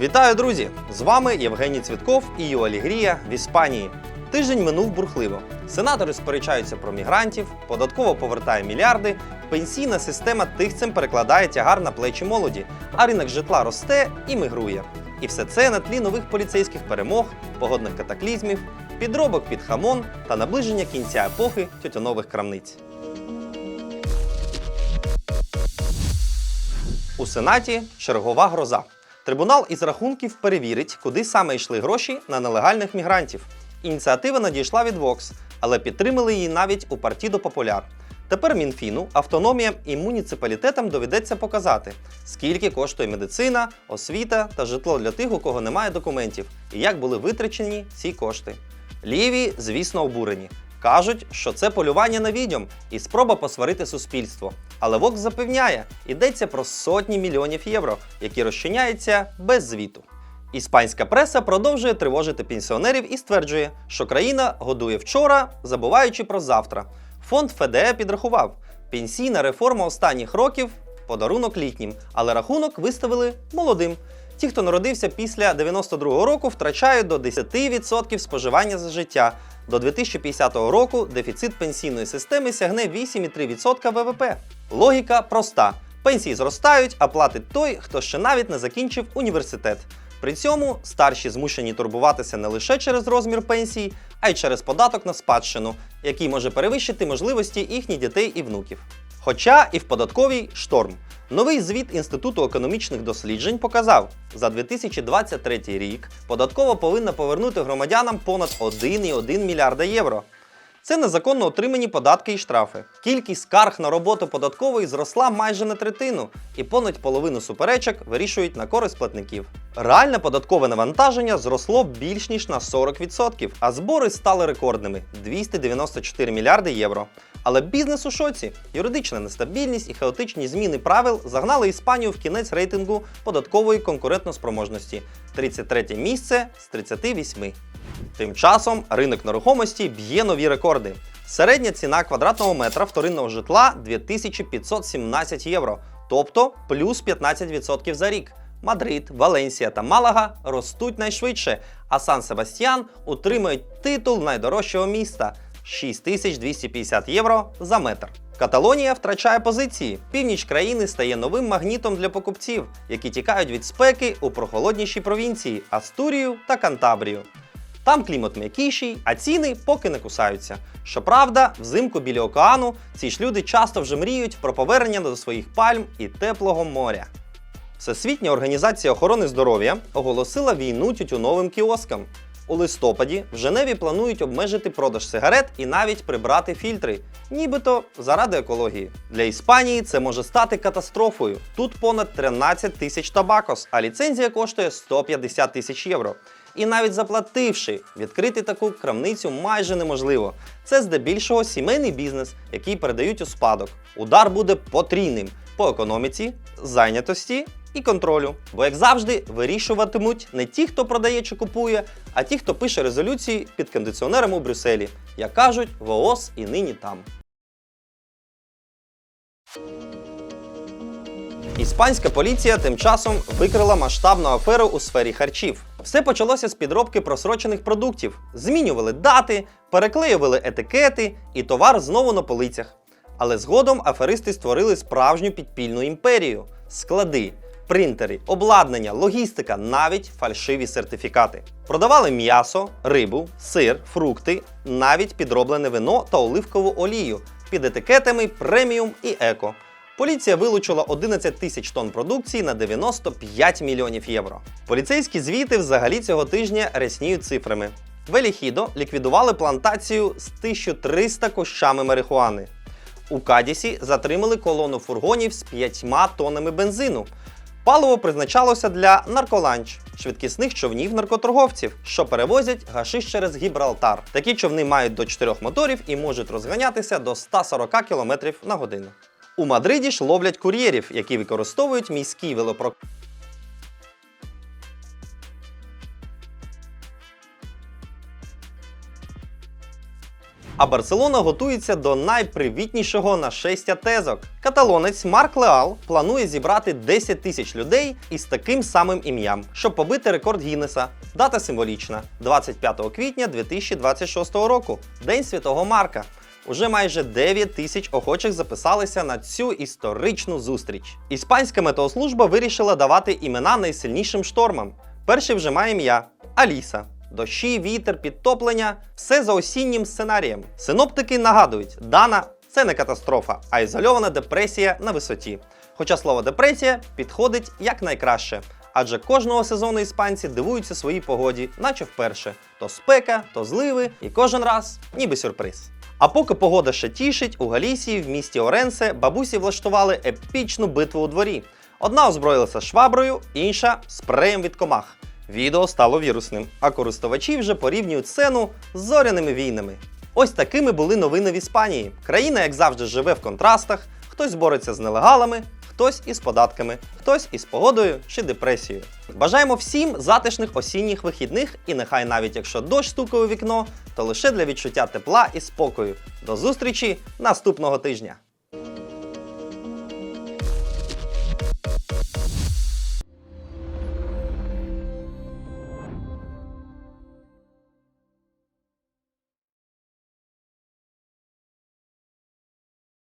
Вітаю, друзі! З вами Євгеній Цвітков і Юалігрія в Іспанії. Тиждень минув бурхливо. Сенатори сперечаються про мігрантів, податково повертає мільярди, пенсійна система тихцем перекладає тягар на плечі молоді, а ринок житла росте і мигрує. І все це на тлі нових поліцейських перемог, погодних катаклізмів, підробок під хамон та наближення кінця епохи тютюнових крамниць. У Сенаті чергова гроза. Трибунал із рахунків перевірить, куди саме йшли гроші на нелегальних мігрантів. Ініціатива надійшла від Vox, але підтримали її навіть у Партідо Популяр. Тепер Мінфіну, автономіям і муніципалітетам доведеться показати, скільки коштує медицина, освіта та житло для тих, у кого немає документів, і як були витрачені ці кошти. Ліві, звісно, обурені. Кажуть, що це полювання на відьом і спроба посварити суспільство. Але Vox запевняє, йдеться про сотні мільйонів євро, які розчиняються без звіту. Іспанська преса продовжує тривожити пенсіонерів і стверджує, що країна годує вчора, забуваючи про завтра. Фонд ФДЕ підрахував, пенсійна реформа останніх років подарунок літнім, але рахунок виставили молодим. Ті, хто народився після 92-го року, втрачають до 10% споживання за життя. До 2050 року дефіцит пенсійної системи сягне 8,3% ВВП. Логіка проста: пенсії зростають, а платить той, хто ще навіть не закінчив університет. При цьому старші змушені турбуватися не лише через розмір пенсії, а й через податок на спадщину, який може перевищити можливості їхніх дітей і внуків. Хоча і в податковій шторм. Новий звіт Інституту економічних досліджень показав, за 2023 рік податкова повинна повернути громадянам понад 1,1 мільярда євро. Це незаконно отримані податки і штрафи. Кількість скарг на роботу податкової зросла майже на третину, і понад половину суперечок вирішують на користь платників. Реальне податкове навантаження зросло більш ніж на 40%, а збори стали рекордними 294 мільярди євро. Але бізнес у шоці. Юридична нестабільність і хаотичні зміни правил загнали Іспанію в кінець рейтингу податкової конкурентноспроможності 33 місце з 38. Тим часом ринок нерухомості б'є нові рекорди. Середня ціна квадратного метра вторинного житла 2517 євро, тобто плюс 15% за рік. Мадрид, Валенсія та Малага ростуть найшвидше, а Сан Себастьян утримують титул найдорожчого міста 6250 євро за метр. Каталонія втрачає позиції. Північ країни стає новим магнітом для покупців, які тікають від спеки у прохолодніші провінції Астурію та Кантабрію. Там клімат м'якіший, а ціни поки не кусаються. Щоправда, взимку біля океану ці ж люди часто вже мріють про повернення до своїх пальм і теплого моря. Всесвітня організація охорони здоров'я оголосила війну тютюновим кіоскам. У листопаді в Женеві планують обмежити продаж сигарет і навіть прибрати фільтри, нібито заради екології. Для Іспанії це може стати катастрофою. Тут понад 13 тисяч табакос, а ліцензія коштує 150 тисяч євро. І навіть заплативши, відкрити таку крамницю майже неможливо. Це здебільшого сімейний бізнес, який передають у спадок. Удар буде потрійним по економіці, зайнятості і контролю. Бо, як завжди, вирішуватимуть не ті, хто продає чи купує, а ті, хто пише резолюції під кондиціонером у Брюсселі, як кажуть, ВООЗ і нині там. Іспанська поліція тим часом викрила масштабну аферу у сфері харчів. Все почалося з підробки просрочених продуктів. Змінювали дати, переклеювали етикети, і товар знову на полицях. Але згодом аферисти створили справжню підпільну імперію: склади, принтери, обладнання, логістика, навіть фальшиві сертифікати. Продавали м'ясо, рибу, сир, фрукти, навіть підроблене вино та оливкову олію під етикетами преміум і еко. Поліція вилучила 11 тисяч тонн продукції на 95 мільйонів євро. Поліцейські звіти взагалі цього тижня рясніють цифрами. В Еліхідо ліквідували плантацію з 1300 кущами марихуани. У Кадісі затримали колону фургонів з 5 тоннами бензину. Паливо призначалося для нарколанч швидкісних човнів наркоторговців, що перевозять гашиш через Гібралтар. Такі човни мають до 4 моторів і можуть розганятися до 140 км на годину. У Мадриді ж ловлять кур'єрів, які використовують міський велопрок. А Барселона готується до найпривітнішого нашестя тезок. Каталонець Марк Леал планує зібрати 10 тисяч людей із таким самим ім'ям, щоб побити рекорд Гіннеса. Дата символічна 25 квітня 2026 року, День Святого Марка. Уже майже 9 тисяч охочих записалися на цю історичну зустріч. Іспанська метеослужба вирішила давати імена найсильнішим штормам. Перший вже має ім'я Аліса. Дощі, вітер, підтоплення все за осіннім сценарієм. Синоптики нагадують, Дана це не катастрофа, а ізольована депресія на висоті. Хоча слово депресія підходить якнайкраще. Адже кожного сезону іспанці дивуються своїй погоді, наче вперше. То спека, то зливи, і кожен раз ніби сюрприз. А поки погода ще тішить, у Галісії в місті Оренсе бабусі влаштували епічну битву у дворі. Одна озброїлася шваброю, інша спреєм від комах. Відео стало вірусним, а користувачі вже порівнюють сцену з зоряними війнами. Ось такими були новини в Іспанії. Країна, як завжди, живе в контрастах, хтось бореться з нелегалами, хтось із податками, хтось із погодою чи депресією. Бажаємо всім затишних осінніх вихідних, і нехай навіть якщо дощ стукає у вікно, то лише для відчуття тепла і спокою. До зустрічі наступного тижня!